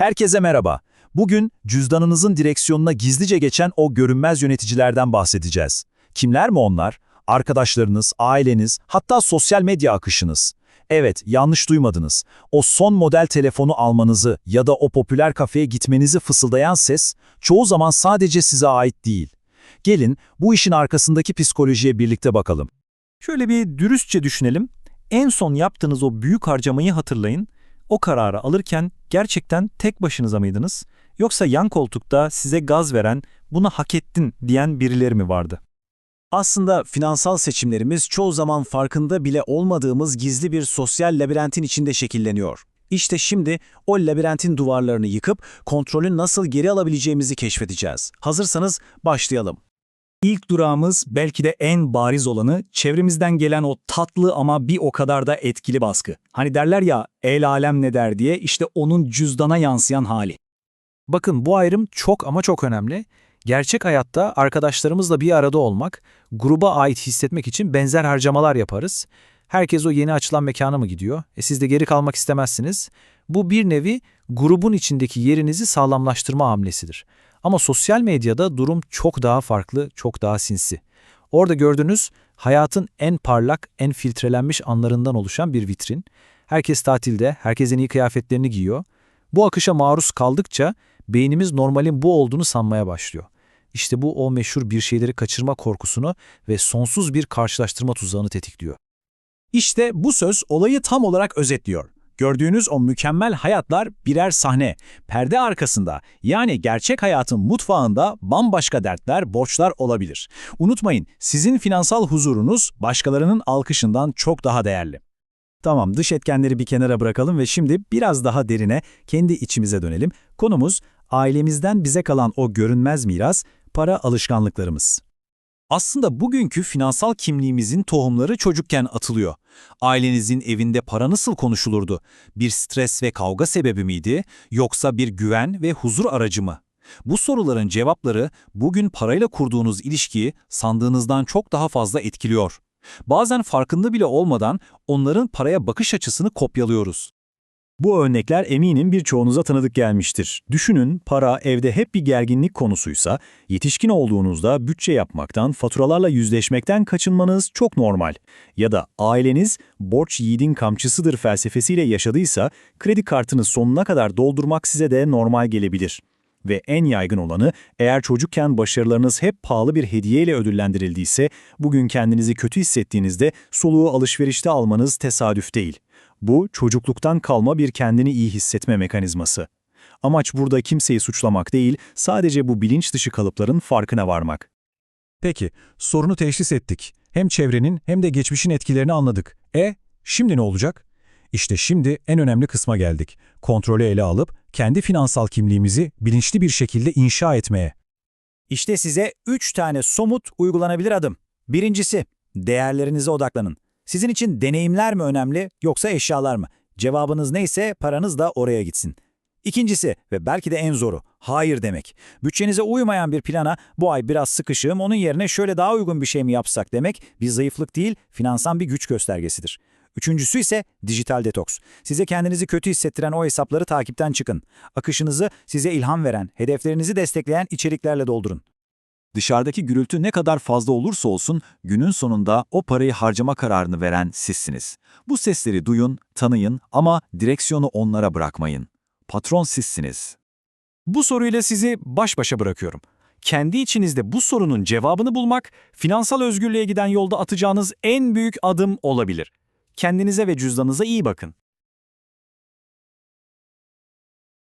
Herkese merhaba. Bugün cüzdanınızın direksiyonuna gizlice geçen o görünmez yöneticilerden bahsedeceğiz. Kimler mi onlar? Arkadaşlarınız, aileniz, hatta sosyal medya akışınız. Evet, yanlış duymadınız. O son model telefonu almanızı ya da o popüler kafeye gitmenizi fısıldayan ses çoğu zaman sadece size ait değil. Gelin bu işin arkasındaki psikolojiye birlikte bakalım. Şöyle bir dürüstçe düşünelim. En son yaptığınız o büyük harcamayı hatırlayın. O kararı alırken gerçekten tek başınıza mıydınız? Yoksa yan koltukta size gaz veren, buna hak ettin diyen birileri mi vardı? Aslında finansal seçimlerimiz çoğu zaman farkında bile olmadığımız gizli bir sosyal labirentin içinde şekilleniyor. İşte şimdi o labirentin duvarlarını yıkıp kontrolü nasıl geri alabileceğimizi keşfedeceğiz. Hazırsanız başlayalım. İlk durağımız belki de en bariz olanı çevremizden gelen o tatlı ama bir o kadar da etkili baskı. Hani derler ya el alem ne der diye işte onun cüzdana yansıyan hali. Bakın bu ayrım çok ama çok önemli. Gerçek hayatta arkadaşlarımızla bir arada olmak, gruba ait hissetmek için benzer harcamalar yaparız. Herkes o yeni açılan mekana mı gidiyor? E siz de geri kalmak istemezsiniz. Bu bir nevi grubun içindeki yerinizi sağlamlaştırma hamlesidir. Ama sosyal medyada durum çok daha farklı, çok daha sinsi. Orada gördüğünüz hayatın en parlak, en filtrelenmiş anlarından oluşan bir vitrin. Herkes tatilde, herkes en iyi kıyafetlerini giyiyor. Bu akışa maruz kaldıkça beynimiz normalin bu olduğunu sanmaya başlıyor. İşte bu o meşhur bir şeyleri kaçırma korkusunu ve sonsuz bir karşılaştırma tuzağını tetikliyor. İşte bu söz olayı tam olarak özetliyor. Gördüğünüz o mükemmel hayatlar birer sahne. Perde arkasında yani gerçek hayatın mutfağında bambaşka dertler, borçlar olabilir. Unutmayın sizin finansal huzurunuz başkalarının alkışından çok daha değerli. Tamam dış etkenleri bir kenara bırakalım ve şimdi biraz daha derine kendi içimize dönelim. Konumuz ailemizden bize kalan o görünmez miras, para alışkanlıklarımız. Aslında bugünkü finansal kimliğimizin tohumları çocukken atılıyor. Ailenizin evinde para nasıl konuşulurdu? Bir stres ve kavga sebebi miydi yoksa bir güven ve huzur aracı mı? Bu soruların cevapları bugün parayla kurduğunuz ilişkiyi sandığınızdan çok daha fazla etkiliyor. Bazen farkında bile olmadan onların paraya bakış açısını kopyalıyoruz. Bu örnekler eminim birçoğunuza tanıdık gelmiştir. Düşünün para evde hep bir gerginlik konusuysa, yetişkin olduğunuzda bütçe yapmaktan, faturalarla yüzleşmekten kaçınmanız çok normal. Ya da aileniz borç yiğidin kamçısıdır felsefesiyle yaşadıysa, kredi kartını sonuna kadar doldurmak size de normal gelebilir. Ve en yaygın olanı, eğer çocukken başarılarınız hep pahalı bir hediyeyle ödüllendirildiyse, bugün kendinizi kötü hissettiğinizde soluğu alışverişte almanız tesadüf değil. Bu, çocukluktan kalma bir kendini iyi hissetme mekanizması. Amaç burada kimseyi suçlamak değil, sadece bu bilinç dışı kalıpların farkına varmak. Peki, sorunu teşhis ettik. Hem çevrenin hem de geçmişin etkilerini anladık. E, şimdi ne olacak? İşte şimdi en önemli kısma geldik. Kontrolü ele alıp kendi finansal kimliğimizi bilinçli bir şekilde inşa etmeye. İşte size 3 tane somut uygulanabilir adım. Birincisi, değerlerinize odaklanın. Sizin için deneyimler mi önemli yoksa eşyalar mı? Cevabınız neyse paranız da oraya gitsin. İkincisi ve belki de en zoru, hayır demek. Bütçenize uymayan bir plana bu ay biraz sıkışığım, onun yerine şöyle daha uygun bir şey mi yapsak demek bir zayıflık değil, finansal bir güç göstergesidir. Üçüncüsü ise dijital detoks. Size kendinizi kötü hissettiren o hesapları takipten çıkın. Akışınızı size ilham veren, hedeflerinizi destekleyen içeriklerle doldurun. Dışarıdaki gürültü ne kadar fazla olursa olsun günün sonunda o parayı harcama kararını veren sizsiniz. Bu sesleri duyun, tanıyın ama direksiyonu onlara bırakmayın. Patron sizsiniz. Bu soruyla sizi baş başa bırakıyorum. Kendi içinizde bu sorunun cevabını bulmak, finansal özgürlüğe giden yolda atacağınız en büyük adım olabilir. Kendinize ve cüzdanınıza iyi bakın.